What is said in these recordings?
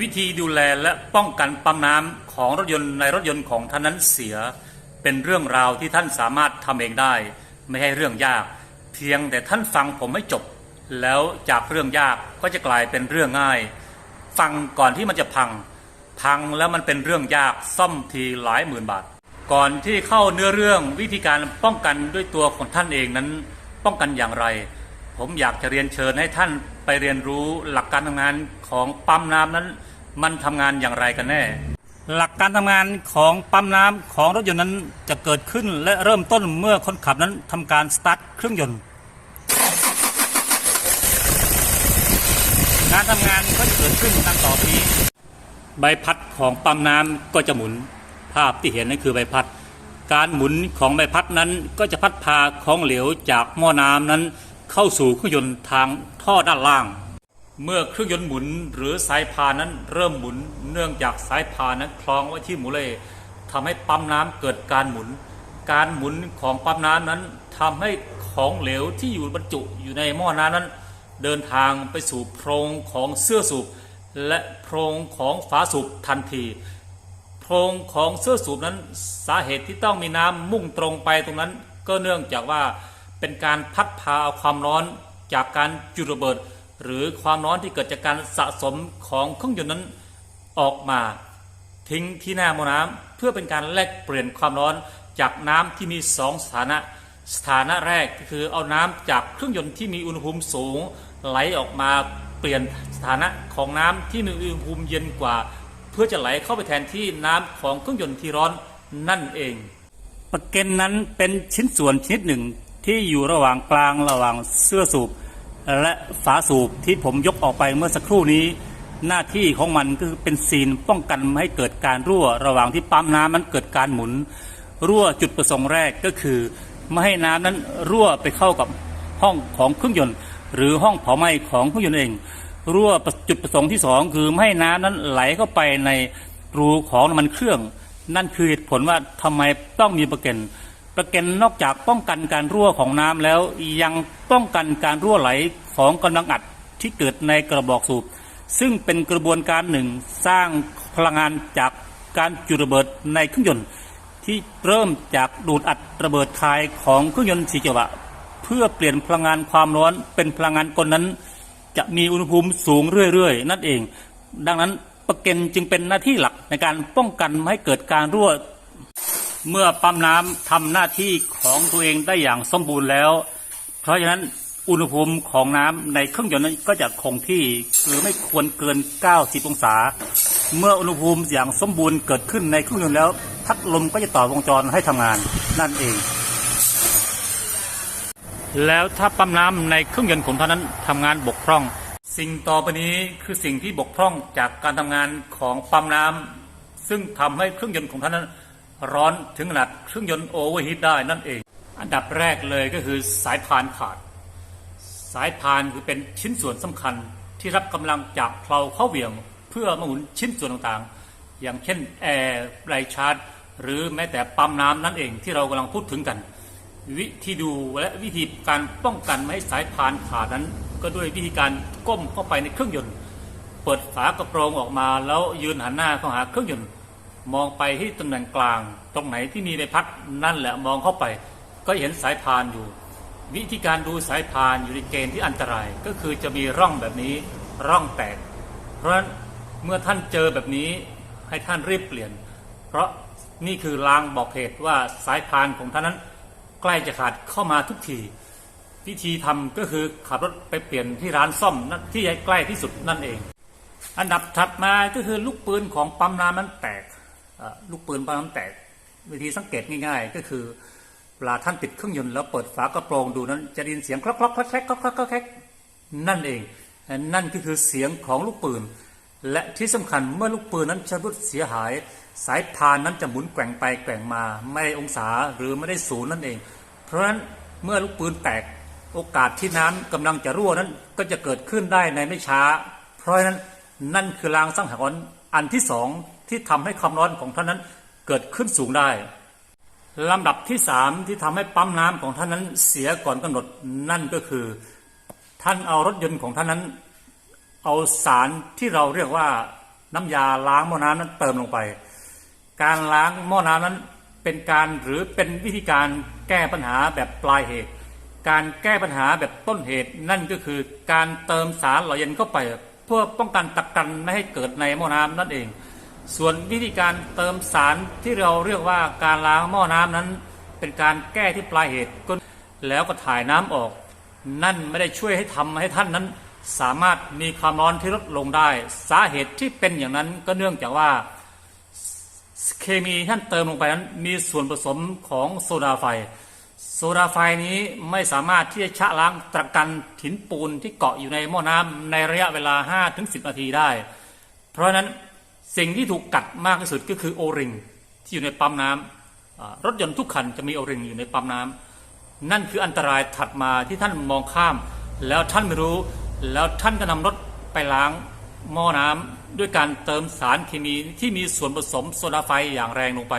วิธีดูแลและป้องกันปั๊มน้ำของรถยนต์ในรถยนต์ของท่านนั้นเสีย เป็นเรื่องราวที่ท่านสามารถทำเองได้ ไม่ให้เรื่องยาก เพียงแต่ท่านฟังผมให้จบ แล้วจากเรื่องยากก็จะกลายเป็นเรื่องง่าย ฟังก่อนที่มันจะพัง พังแล้วมันเป็นเรื่องยากซ่อมทีหลายหมื่นบาท ก่อนที่เข้าเนื้อเรื่องวิธีการป้องกันด้วยตัวของท่านเองนั้น ป้องกันอย่างไร ผมอยากจะเรียนเชิญให้ท่านไปเรียนรู้หลักการทำงานของปั๊มน้ำนั้น มันทำงานอย่างไรกันแน่ หลักการทำงานของปั๊มน้ำของรถยนต์นั้นจะเกิดขึ้นและเริ่มต้นเมื่อคนขับนั้นทำการสตาร์ทเครื่องยนต์การทำงานก็จะเกิดขึ้นดังต่อไปนี้ ใบพัดของปั๊มน้ำก็จะหมุน ภาพที่เห็นนั่นคือใบพัด การหมุนของใบพัดนั้นก็จะพัดพาของเหลวจากหม้อน้ำนั้น เข้าสู่เครื่องยนต์ทางท่อด้านล่าง เมื่อเครื่องยนต์หมุนหรือสายพานนั้นเริ่มหมุนเนื่องจากสายพานนั้นคล้องไว้ที่หมูเลทำให้ปั๊มน้ำเกิดการหมุน การหมุนของปั๊มน้ำนั้นทำให้ของเหลวที่อยู่บรรจุอยู่ในหม้อน้ำนั้น เดินทางไปสู่โพรงของเสื้อสูบและโพรงของฝาสูบทันทีโพรงของเสื้อสูบนั้นสาเหตุที่ต้องมีน้ำมุ่งตรงไปตรงนั้น ก็เนื่องจากว่า เป็นการพัดพาเอาความร้อนจากการจุดระเบิด หรือความร้อนที่เกิดจากการสะสมของเครื่องยนต์นั้นออกมา ทิ้งที่หน้าหม้อน้ำเพื่อเป็นการแลกเปลี่ยนความร้อนจากน้ำที่มีสองสถานะ สถานะแรกก็คือเอาน้ำจากเครื่องยนต์ที่มีอุณหภูมิสูง ไหลออกมาเปลี่ยนสถานะของน้ำที่มีอุณหภูมิเย็นกว่า เพื่อจะไหลเข้าไปแทนที่น้ำของเครื่องยนต์ที่ร้อนนั่นเองประเก็นนั้นเป็นชิ้นส่วนชนิดหนึ่ง ที่อยู่ระหว่างกลางระหว่างเสื้อสูบ และฝาสูบที่ผมยกออกไปเมื่อสักครู่นี้ หน้าที่ของมันก็คือเป็นซีนป้องกันไม่ให้เกิดการรั่ว ระหว่างที่ปั๊มน้ำนั้นเกิดการหมุน รั่วจุดประสงค์แรกก็คือไม่ให้น้ำนั้นรั่วไปเข้ากับห้องของเครื่องยนต์ หรือห้องเผาไหม้ของเครื่องยนต์เอง รั่วจุดประสงค์ที่สองคือไม่ให้น้ำนั้นไหลเข้าไปในรูของน้ำมันเครื่อง นั่นคือเหตุผลว่าทำไมต้องมีประเก็น ประเก็นนอกจากป้องกันการรั่วของน้ำแล้วยังป้องกันการรั่วไหลของกำลังอัดที่เกิดในกระบอกสูบ ซึ่งเป็นกระบวนการหนึ่งสร้างพลังงานจากการจุดระเบิดในเครื่องยนต์ ที่เริ่มจากดูดอัดระเบิดคายของเครื่องยนต์สีจังหวะเพื่อเปลี่ยนพลังงานความร้อนเป็นพลังงานกลนั้น จะมีอุณหภูมิสูงเรื่อยๆ นั่นเอง ดังนั้นประเก็นจึงเป็นหน้าที่หลักในการป้องกันไม่ให้เกิดการรั่ว เมื่อปั๊มน้ำทำหน้าที่ของตัวเองได้อย่างสมบูรณ์แล้ว เพราะฉะนั้นอุณหภูมิของน้ำในเครื่องยนต์นั้นก็จะคงที่หรือไม่ควรเกิน 90 องศา เมื่ออุณหภูมิอย่างสมบูรณ์เกิดขึ้นในเครื่องยนต์แล้ว พัดลมก็จะต่อวงจรให้ทำงานนั่นเอง แล้วถ้าปั๊มน้ำในเครื่องยนต์ของท่านนั้นทำงานบกพร่อง สิ่งต่อไปนี้คือสิ่งที่บกพร่องจากการทำงานของปั๊มน้ำซึ่งทำให้เครื่องยนต์ของท่านนั้น ร้อนถึงขนาดเครื่องยนต์โอเวอร์ฮีทได้นั่นเอง อันดับแรกเลยก็คือสายพานขาด สายพานคือเป็นชิ้นส่วนสำคัญที่รับกำลังจากเพลาเข้าเหวี่ยง เพื่อมาหมุนชิ้นส่วนต่างๆ อย่างเช่นแอร์ไรชาร์จหรือแม้แต่ปั๊มน้ำนั่นเองที่เรากำลังพูดถึงกัน วิธีดูและวิธีการป้องกันไม่ให้สายพานขาดนั้น ก็ด้วยวิธีการก้มเข้าไปในเครื่องยนต์ เปิดฝากระโปรงออกมาแล้วยืนหันหน้าเข้าหาเครื่องยนต์ มองไปที่ตำแหน่งกลาง ตรงไหนที่มีใบพัดนั่นแหละมองเข้าไป ก็เห็นสายพานอยู่ วิธีการดูสายพานอยู่ในเกณฑ์ที่อันตราย ก็คือจะมีร่องแบบนี้ร่องแตก เพราะฉะนั้นเมื่อท่านเจอแบบนี้ให้ท่านรีบเปลี่ยน เพราะนี่คือลางบอกเหตุว่าสายพานของท่านนั้น ใกล้จะขาดเข้ามาทุกทีวิธีทำก็คือขับรถไปเปลี่ยนที่ร้านซ่อมที่ใกล้ที่สุดนั่นเอง อันดับถัดมาก็คือลูกปืนของปั๊มน้ำนั้นแตก ลูกปืนปั๊มน้ำแตกวิธีสังเกตง่ายๆ ก็คือเวลาท่านติดเครื่องยนต์แล้วเปิดฝากระโปรงดูนั้น จะได้ยินเสียงคลอกคลอกคลอกแคลกคลอกคลอกคลอกแคลกนั่นเอง นั่นก็คือเสียงของลูกปืน และที่สำคัญเมื่อลูกปืนนั้นชำรุดเสียหาย สายพานนั้นจะหมุนแกว่งไปแกว่งมา ไม่องศาหรือไม่ได้ศูนย์นั่นเอง เพราะฉะนั้นเมื่อลูกปืนแตกโอกาสที่น้ำกำลังจะรั่วนั้นก็จะเกิดขึ้นได้ในไม่ช้า เพราะฉะนั้นนั่นคือรางสังหรณ์อันที่สอง ที่ทำให้ความร้อนของท่านนั้นเกิดขึ้นสูงได้ลำดับที่สามที่ทำให้ปั๊มน้ำของท่านนั้นเสียก่อนกำหนดนั่นก็คือ ท่านเอารถยนต์ของท่านนั้น เอาสารที่เราเรียกว่าน้ำยาล้างหม้อน้ำนั้นเติมลงไป การล้างหม้อน้ำนั้นเป็นการหรือเป็นวิธีการแก้ปัญหาแบบปลายเหตุ การแก้ปัญหาแบบต้นเหตุนั่นก็คือการเติมสารหล่อเย็นเข้าไป เพื่อป้องกันตะกันไม่ให้เกิดในหม้อน้ำนั่นเอง ส่วนวิธีการเติมสารที่เราเรียกว่าการล้างหม้อน้ำนั้น เป็นการแก้ที่ปลายเหตุก็แล้วก็ถ่ายน้ำออก นั่นไม่ได้ช่วยให้ทำให้ท่านนั้น สามารถมีความร้อนที่ลดลงได้ สาเหตุที่เป็นอย่างนั้นก็เนื่องจากว่าเคมีท่านเติมลงไปนั้น มีส่วนผสมของโซดาไฟ โซดาไฟนี้ไม่สามารถที่จะชะล้างตะกันถินปูนที่เกาะอยู่ในหม้อน้ำในระยะเวลา 5-10 นาทีได้ เพราะฉะนั้น สิ่งที่ถูกกัดมากที่สุดก็คือโอริงที่อยู่ในปั๊มน้ำอ่ารถยนต์ทุกคันจะมีโอริงอยู่ในปั๊มน้ำนั่นคืออันตรายถัดมาที่ท่านมองข้าม แล้วท่านไม่รู้ แล้วท่านก็นำรถไปล้างหม้อน้ำด้วยการเติมสารเคมีที่มีส่วนผสมโซดาไฟอย่างแรงลงไป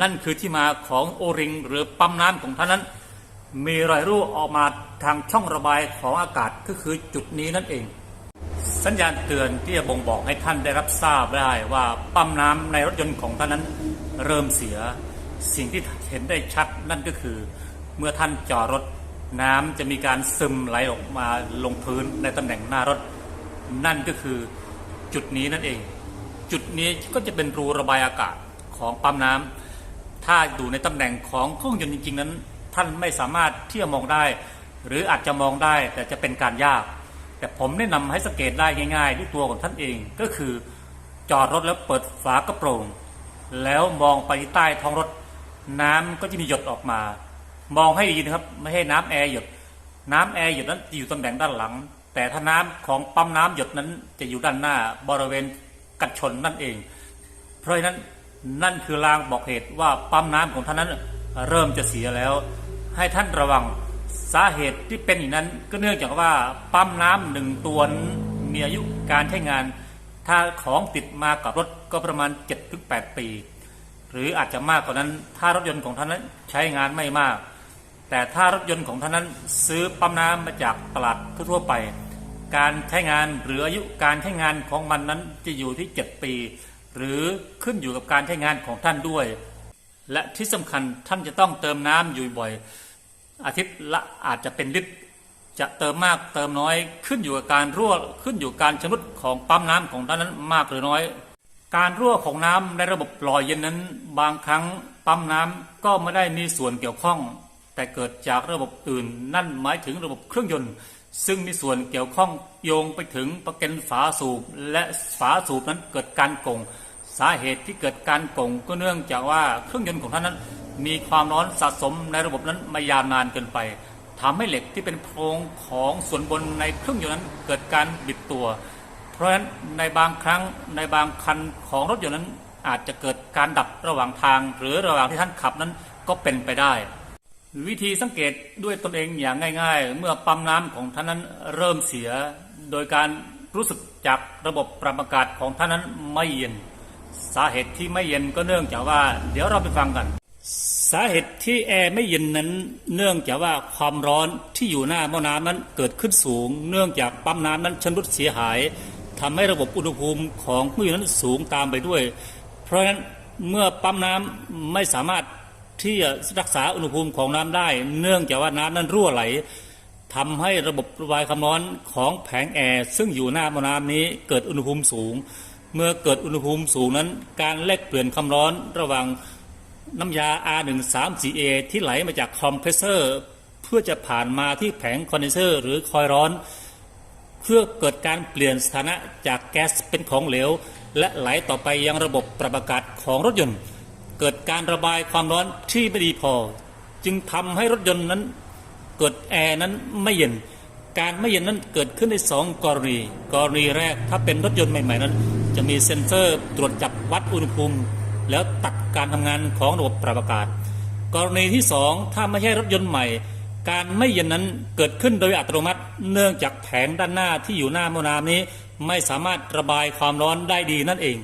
นั่นคือที่มาของโอริงหรือปั๊มน้ำของท่านนั้น มีรอยรั่วออกมาทางช่องระบายของอากาศก็คือจุดนี้นั่นเอง สัญญาณเตือนที่จะบ่งบอกให้ท่านได้รับทราบได้ว่าปั๊มน้ำในรถยนต์ของท่านนั้นเริ่มเสีย สิ่งที่เห็นได้ชัดนั่นก็คือ เมื่อท่านจอดรถน้ำจะมีการซึมไหลออกมาลงพื้นในตำแหน่งหน้ารถ นั่นก็คือจุดนี้นั่นเอง จุดนี้ก็จะเป็นรูระบายอากาศของปั๊มน้ำถ้าอยู่ในตำแหน่งของเครื่องยนต์จริง ๆ นั้น ท่านไม่สามารถที่จะมองได้ หรืออาจจะมองได้แต่จะเป็นการยาก แต่ผมแนะนำให้สังเกตได้ง่ายๆด้วยตัวของท่านเองก็คือจอดรถแล้วเปิดฝากระโปรง แล้วมองไปใต้ท้องรถน้ำก็จะมีหยดออกมา มองให้ดีนะครับ ไม่ให้น้ำแอร์หยด น้ำแอร์หยดนั้นจะอยู่ตำแหน่งด้านหลัง แต่ถ้าน้ำของปั๊มน้ำหยดนั้นจะอยู่ด้านหน้าบริเวณกันชนนั่นเอง เพราะฉะนั้นนั่นคือลางบอกเหตุว่าปั๊มน้ำของท่านนั้นเริ่มจะเสียแล้ว ให้ท่านระวัง สาเหตุที่เป็นอย่างนั้นก็เนื่องจากว่าปั๊มน้ำหนึ่งตัวมีอายุการใช้งาน ถ้าของติดมากับรถก็ประมาณ 7-8 ปี หรืออาจจะมากกว่านั้น ถ้ารถยนต์ของท่านนั้นใช้งานไม่มาก แต่ถ้ารถยนต์ของท่านนั้นซื้อปั๊มน้ำมาจากตลาดทั่วไป การใช้งานหรืออายุการใช้งานของมันนั้นจะอยู่ที่ 7 ปี หรือขึ้นอยู่กับการใช้งานของท่านด้วย และที่สำคัญท่านจะต้องเติมน้ำอยู่บ่อย อาทิตย์ละอาจจะเป็นลิตร จะเติมมากเติมน้อยขึ้นอยู่กับการรั่วขึ้นอยู่การชำรุดของปั๊มน้ำของท่านนั้นมากหรือน้อย การรั่วของน้ำในระบบหล่อเย็นนั้น บางครั้งปั๊มน้ำก็ไม่ได้มีส่วนเกี่ยวข้อง แต่เกิดจากระบบอื่น นั่นหมายถึงระบบเครื่องยนต์ ซึ่งมีส่วนเกี่ยวข้องโยงไปถึงประกันฝาสูบ และฝาสูบนั้นเกิดการกงสาเหตุที่เกิดการกงก็เนื่องจากว่าเครื่องยนต์ของท่านนั้น มีความร้อนสะสมในระบบนั้นมายาวนานเกินไปทำให้เหล็กที่เป็นโครงของส่วนบนในเครื่องยนต์นั้นเกิดการบิดตัว เพราะฉะนั้นในบางครั้งในบางคันของรถยนต์นั้นอาจจะเกิดการดับระหว่างทาง หรือระหว่างที่ท่านขับนั้นก็เป็นไปได้ วิธีสังเกตด้วยตนเองอย่างง่าย ๆ เมื่อปั๊มน้ำของท่านนั้นเริ่มเสีย โดยการรู้สึกจากระบบปรับอากาศของท่านนั้นไม่เย็น สาเหตุที่ไม่เย็นก็เนื่องจากว่า เดี๋ยวเราไปฟังกัน สาเหตุที่แอร์ไม่เย็นนั้น เนื่องจากว่าความร้อนที่อยู่หน้าหม้อน้ำนั้นเกิดขึ้นสูง เนื่องจากปั๊มน้ำนั้นชำรุดเสียหายทำให้ระบบอุณหภูมิของเครื่อยนต์นั้นสูงตามไปด้วย เพราะฉะนั้นเมื่อปั๊มน้ำไม่สามารถที่จะรักษาอุณหภูมิของน้ำได้ เนื่องจากว่าน้ำนั้นรั่วไหลทำให้ระบบระบายความร้อนของแผงแอร์ซึ่งอยู่หน้าหม้อน้ำนี้เกิดอุณหภูมิสูง เมื่อเกิดอุณหภูมิสูงนั้น การแลกเปลี่ยนความร้อนระหว่าง น้ำยา R134A ที่ไหลมาจากคอมเพรสเซอร์ เพื่อจะผ่านมาที่แผงคอนเดนเซอร์หรือคอยร้อน เพื่อเกิดการเปลี่ยนสถานะจากแก๊สเป็นของเหลว และไหลต่อไปยังระบบปรับอากาศของรถยนต์ เกิดการระบายความร้อนที่ไม่ดีพอ จึงทำให้รถยนต์นั้น เกิดแอร์นั้นไม่เย็น การไม่เย็นนั้นเกิดขึ้นในสองกรณี กรณีแรกถ้าเป็นรถยนต์ใหม่ ๆ นั้น จะมีเซ็นเซอร์ตรวจจับวัดอุณหภูมิ แล้วตัดการทำงานของระบบปรับอากาศ กรณีที่สองถ้าไม่ใช่รถยนต์ใหม่ การไม่เย็นนั้นเกิดขึ้นโดยอัตโนมัติ เนื่องจากแผงด้านหน้าที่อยู่หน้าหมอน้ำนี้ ไม่สามารถระบายความร้อนได้ดีนั่นเอง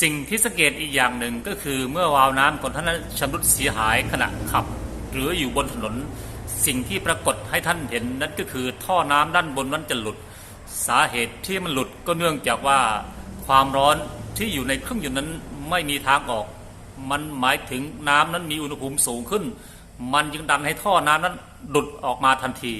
สิ่งที่สังเกตอีกอย่างหนึ่งก็คือเมื่อวาล์วน้ำของท่านนั้นชำรุดเสียหายขณะขับ หรืออยู่บนถนน สิ่งที่ปรากฏให้ท่านเห็นนั่นก็คือท่อน้ำด้านบนนั้นจะหลุด สาเหตุที่มันหลุดก็เนื่องจากว่าคความร้อนที่อยู่ในเครื่องยนต์นั้น ไม่มีทางออก มันหมายถึงน้ำนั้นมีอุณหภูมิสูงขึ้น มันจึงดันให้ท่อน้ำนั้นดุดออกมาทันที